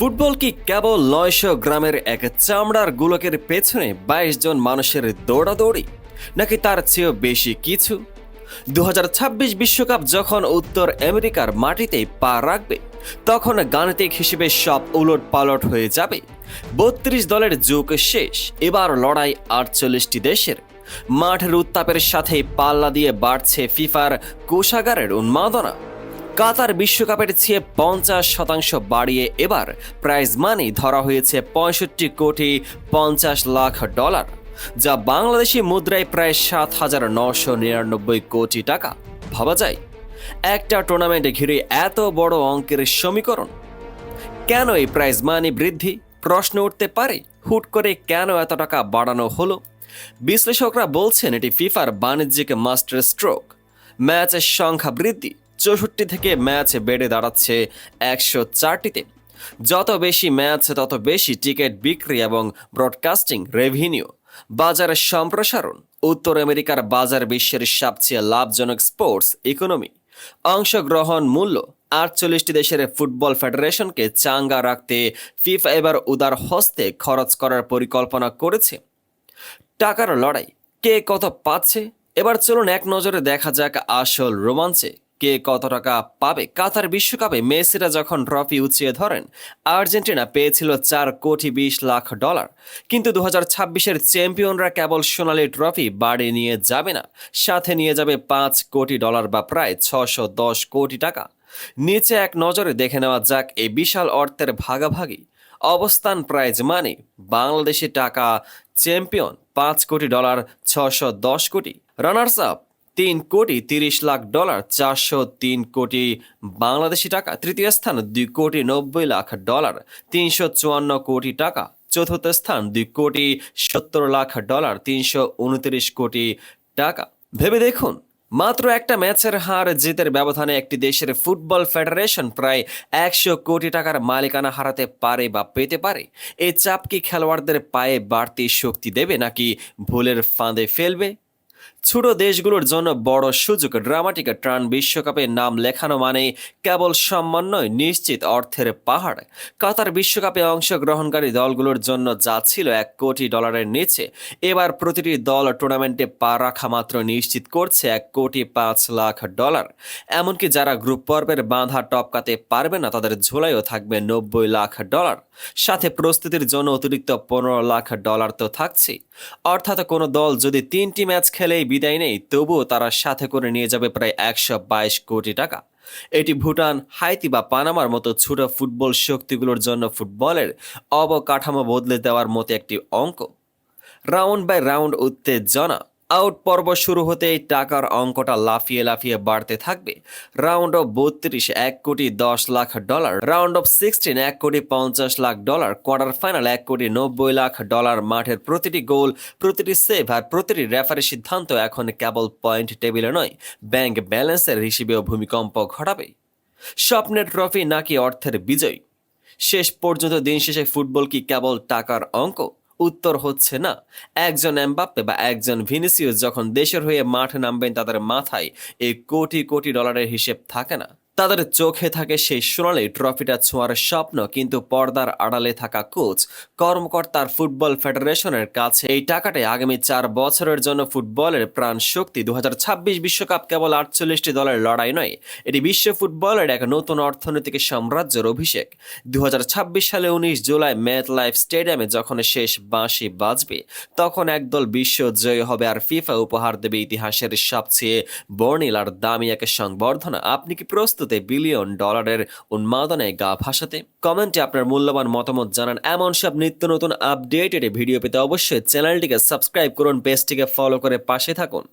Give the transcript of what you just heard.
Football কি কেবল নয়শো গ্রামের এক চামড়ার গোলকের পেছনে বাইশ জন মানুষের দৌড়াদৌড়ি, নাকি তার চেয়েও বেশি কিছু? দু বিশ্বকাপ যখন উত্তর আমেরিকার মাটিতে পা রাখবে, তখন গাণিতিক হিসেবে সব উলট পালট হয়ে যাবে। বত্রিশ দলের যুগ শেষ, এবার লড়াই আটচল্লিশটি দেশের। মাঠের উত্তাপের সাথে পাল্লা দিয়ে বাড়ছে ফিফার কোষাগারের উন্মাদনা। কাতার বিশ্বকাপের চেয়ে পঞ্চাশ শতাংশ বাড়িয়ে এবার প্রাইজ মানি ধরা হয়েছে পঁয়ষট্টি কোটি পঞ্চাশ লাখ ডলার, যা বাংলাদেশি মুদ্রায় প্রায় সাত হাজার নশো নিরানব্বই কোটি টাকা। ভাবা যায়, একটা টুর্নামেন্টে ঘিরে এত বড় অঙ্কের সমীকরণ। কেন এই প্রাইজ মানি বৃদ্ধি? প্রশ্ন উঠতে পারে, হুট করে কেন এত টাকা বাড়ানো হলো? বিশ্লেষকরা বলছেন এটি ফিফার বাণিজ্যিক মাস্টার স্ট্রোক, ম্যাচের সংখ্যা বৃদ্ধি চৌষট্টি থেকে ম্যাচ বেড়ে দাঁড়াচ্ছে একশো চারটিতে। যত বেশি ম্যাচ, তত বেশি টিকিট বিক্রি এবং ব্রডকাস্টিং রেভিনিউ। বাজারের সম্প্রসারণ। উত্তর আমেরিকার বাজার বিশ্বের সবচেয়ে লাভজনক স্পোর্টস ইকোনমি। অংশগ্রহণ মূল্য। আটচল্লিশটি দেশের ফুটবল ফেডারেশনকে চাঙ্গা রাখতে ফিফা এবার উদার হস্তে খরচ করার পরিকল্পনা করেছে। টাকার লড়াই। কে কত পাচ্ছে? এবার চলুন এক নজরে দেখা যাক আসল রোমাঞ্চে। কে কত টাকা পাবে? কাতার বিশ্বকাপে মেসিরা যখন ট্রফি উঁচিয়ে ধরেন, আর্জেন্টিনা পেয়েছিল চার কোটি বিশ লাখ ডলার। কিন্তু দু হাজার ছাব্বিশের চ্যাম্পিয়নরা কেবল সোনালি ট্রফি বাড়ি নিয়ে যাবে না, সাথে নিয়ে যাবে পাঁচ কোটি ডলার বা প্রায় ছশো দশ কোটি টাকা। নিচে এক নজরে দেখে নেওয়া যাক এই বিশাল অর্থের ভাগাভাগি। অবস্থান প্রাইজ মানে বাংলাদেশি টাকা চ্যাম্পিয়ন, পাঁচ কোটি ডলার ছশো দশ কোটি। রানার্স আপ তিন কোটি তিরিশ লাখ ডলার, চারশো তিন কোটি বাংলাদেশি টাকা, তৃতীয় স্থান দুই কোটি নব্বই লাখ ডলার, তিনশো চুয়ান্ন কোটি টাকা, চতুর্থ স্থান দুই কোটি সত্তর লাখ ডলার, তিনশো উনত্রিশ কোটি টাকা। ভেবে দেখুন, মাত্র একটা ম্যাচের হার জিতের ব্যবধানে একটি দেশের ফুটবল ফেডারেশন প্রায় একশো কোটি টাকার মালিকানা হারাতে পারে বা পেতে পারে। এই চাপ কি খেলোয়াড়দের পায়ে বাড়তি শক্তি দেবে নাকি ভুলের ফাঁদে ফেলবে? ছোট দেশগুলোর জন্য বড় সুযোগ। ড্রামাটিক ট্রান বিশ্বকাপে নাম লেখানো মানে কেবল সম্মান নয়, নিশ্চিত অর্থের পাহাড়। কাতার বিশ্বকাপে অংশগ্রহণকারী দলগুলোর জন্য যা ছিল এক কোটি ডলারের নিচে, এবার প্রতিটি দল টুর্নামেন্টে পা রাখা মাত্র নিশ্চিত করছে এক কোটি পাঁচ লাখ ডলার। এমনকি যারা গ্রুপ পর্বের বাঁধা টপকাতে পারবে না, তাদের ঝোলাইও থাকবে নব্বই লাখ ডলার। সাথে প্রস্তুতির জন্য অতিরিক্ত পনেরো লাখ ডলার তো থাকছে অর্থাৎ কোনো দল যদি তিনটি ম্যাচ খেলেই বিদায় নেই, তবুও তারা সাথে করে নিয়ে যাবে প্রায় একশো বাইশ কোটি টাকা। এটি ভুটান, হাইতি বা পানামার মতো ছোট ফুটবল শক্তিগুলোর জন্য ফুটবলের অবকাঠামো বদলে দেওয়ার মতো একটি অঙ্ক। রাউন্ড বাই রাউন্ড উত্তেজনা। আউট পর্ব শুরু হতেই টাকার অঙ্কটা লাফিয়ে লাফিয়ে বাড়তে থাকবে। রাউন্ড অফ বত্রিশ, এক কোটি দশ lakh dollar. Round of sixteen, এক কোটি পঞ্চাশ লাখ ডলার। কোয়ার্টার ফাইনাল, এক কোটি নব্বই লাখ ডলার। মাঠের প্রতিটি গোল, প্রতিটি সেভ আর প্রতিটি রেফারি সিদ্ধান্ত এখন কেবল পয়েন্ট টেবিলে নয় ব্যাংক ব্যালেন্সের হিসেবেও ভূমিকম্প ঘটাবে। স্বপ্নের ট্রফি নাকি অর্থের বিজয়? শেষ পর্যন্ত দিন শেষে ফুটবল কি কেবল টাকার অঙ্ক? উত্তর হচ্ছে না। একজন এমবাপ্পে বা একজন ভিনিসিয়াস যখন দেশের হয়ে মাঠে নামবেন, তাদের মাথায় এই কোটি কোটি ডলারের হিসেব থাকে না। তাদের চোখে থাকে সেই সোনালি ট্রফিটা ছোঁয়ার স্বপ্ন, কিন্তু পর্দার আড়ালে থাকা কোচ, কর্মকর্তার ফুটবল ফেডারেশনের কাছে এই টাকাটাই আগামী চার বছরের জন্য ফুটবলের প্রাণ শক্তি। দু বিশ্বকাপ কেবল আটচল্লিশটি দলের লড়াই নয়, এটি বিশ্ব ফুটবলের এক নতুন অর্থনৈতিক সাম্রাজ্যের অভিষেক। দু হাজার ছাব্বিশ সালে উনিশ জুলাই ম্যাথ লাইফ স্টেডিয়ামে যখন শেষ বাঁশি বাজবে, তখন একদল বিশ্ব জয়ী হবে আর ফিফা উপহার দেবে ইতিহাসের সবচেয়ে বর্ণিল আর দামি এক সংবর্ধনা। আপনি কি প্রস্তুত এই বিলিয়ন ডলারের উন্মাদনে গা ভাসাতে কমেন্টে আপনার মূল্যবান মতামত জানান। এমন সব নিত্য নতুন আপডেটেড ভিডিও পেতে অবশ্যই চ্যানেলটিকে সাবস্ক্রাইব করুন পেজটিকে ফলো করে পাশে থাকুন।